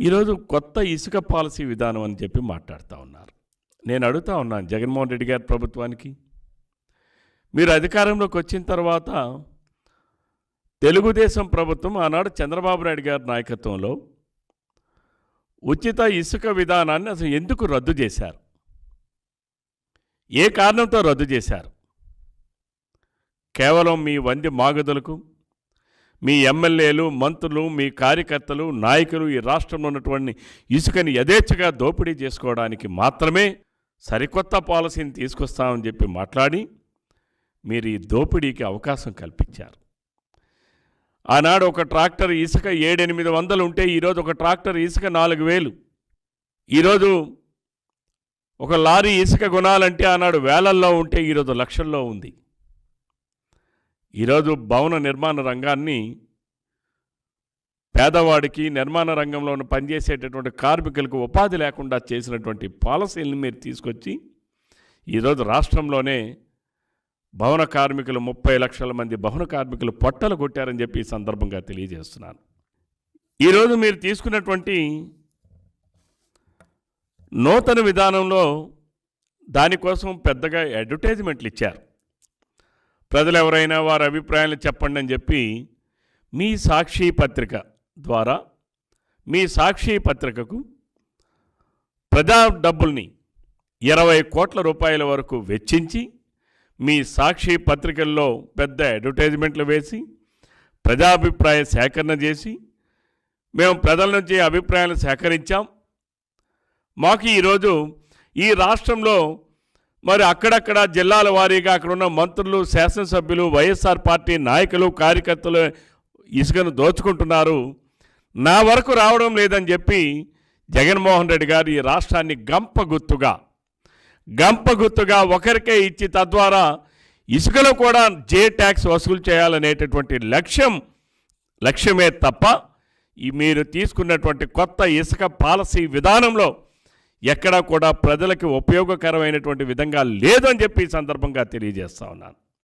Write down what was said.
ఈరోజు కొత్త ఇసుక పాలసీ విధానం అని చెప్పి మాట్లాడుతూ ఉన్నారు. నేను అడుగుతా ఉన్నాను జగన్మోహన్ రెడ్డి గారి ప్రభుత్వానికి. మీరు అధికారంలోకి వచ్చిన తర్వాత తెలుగుదేశం ప్రభుత్వం ఆనాడు చంద్రబాబు నాయుడు గారి నాయకత్వంలో ఉచిత ఇసుక విధానాన్ని అసలు ఎందుకు రద్దు చేశారు? ఏ కారణంతో రద్దు చేశారు? కేవలం మీ వంది మాగదులకు మీ ఎమ్మెల్యేలు మంత్రులు మీ కార్యకర్తలు నాయకులు ఈ రాష్ట్రంలో ఉన్నటువంటి ఇసుకని యథేచ్ఛగా దోపిడీ చేసుకోవడానికి మాత్రమే సరికొత్త పాలసీని తీసుకొస్తామని చెప్పి మాట్లాడి మీరు ఈ దోపిడీకి అవకాశం కల్పించారు. ఆనాడు ఒక ట్రాక్టర్ ఇసుక ఏడెనిమిది వందలు ఉంటే ఈరోజు ఒక ట్రాక్టర్ ఇసుక నాలుగు వేలు. ఈరోజు ఒక లారీ ఇసుక కొనాలంటే ఆనాడు వేలల్లో ఉంటే ఈరోజు లక్షల్లో ఉంది. ఈరోజు భవన నిర్మాణ రంగాన్ని పేదవాడికి నిర్మాణ రంగంలో పనిచేసేటటువంటి కార్మికులకు ఉపాధి లేకుండా చేసినటువంటి పాలసీలను మీరు తీసుకొచ్చి ఈరోజు రాష్ట్రంలోనే భవన కార్మికులు ముప్పై లక్షల మంది భవన కార్మికులు పొట్టలు కొట్టారని చెప్పి ఈ సందర్భంగా తెలియజేస్తున్నాను. ఈరోజు మీరు తీసుకున్నటువంటి నూతన విధానంలో దానికోసం పెద్దగా అడ్వర్టైజ్మెంట్లు ఇచ్చారు. ప్రజలు ఎవరైనా వారి అభిప్రాయాలు చెప్పండి అని చెప్పి మీ సాక్షి పత్రిక ద్వారా మీ సాక్షి పత్రికకు ప్రజా డబ్బుల్ని ఇరవై కోట్ల రూపాయల వరకు వెచ్చించి మీ సాక్షి పత్రికల్లో పెద్ద అడ్వర్టైజ్మెంట్లు వేసి ప్రజాభిప్రాయ సేకరణ చేసి మేము ప్రజల నుంచి అభిప్రాయాలు సేకరించాం. మాకు ఈరోజు ఈ రాష్ట్రంలో మరి అక్కడక్కడ జిల్లాల వారీగా అక్కడ ఉన్న మంత్రులు శాసనసభ్యులు వైఎస్ఆర్ పార్టీ నాయకులు కార్యకర్తలు ఇసుకను దోచుకుంటున్నారు. నా వరకు రావడం లేదని చెప్పి జగన్మోహన్ రెడ్డి గారు ఈ రాష్ట్రాన్ని గంప గుర్తుగా గంప గుర్తుగా ఒకరికే ఇచ్చి తద్వారా ఇసుకలో కూడా జే ట్యాక్స్ వసూలు చేయాలనేటటువంటి లక్ష్యం లక్ష్యమే తప్ప ఈ మీరు తీసుకున్నటువంటి కొత్త ఇసుక పాలసీ విధానంలో ఎక్కడా కూడా ప్రజలకు ఉపయోగకరమైనటువంటి విధంగా లేదని చెప్పి ఈ సందర్భంగా తెలియజేస్తా ఉన్నాను.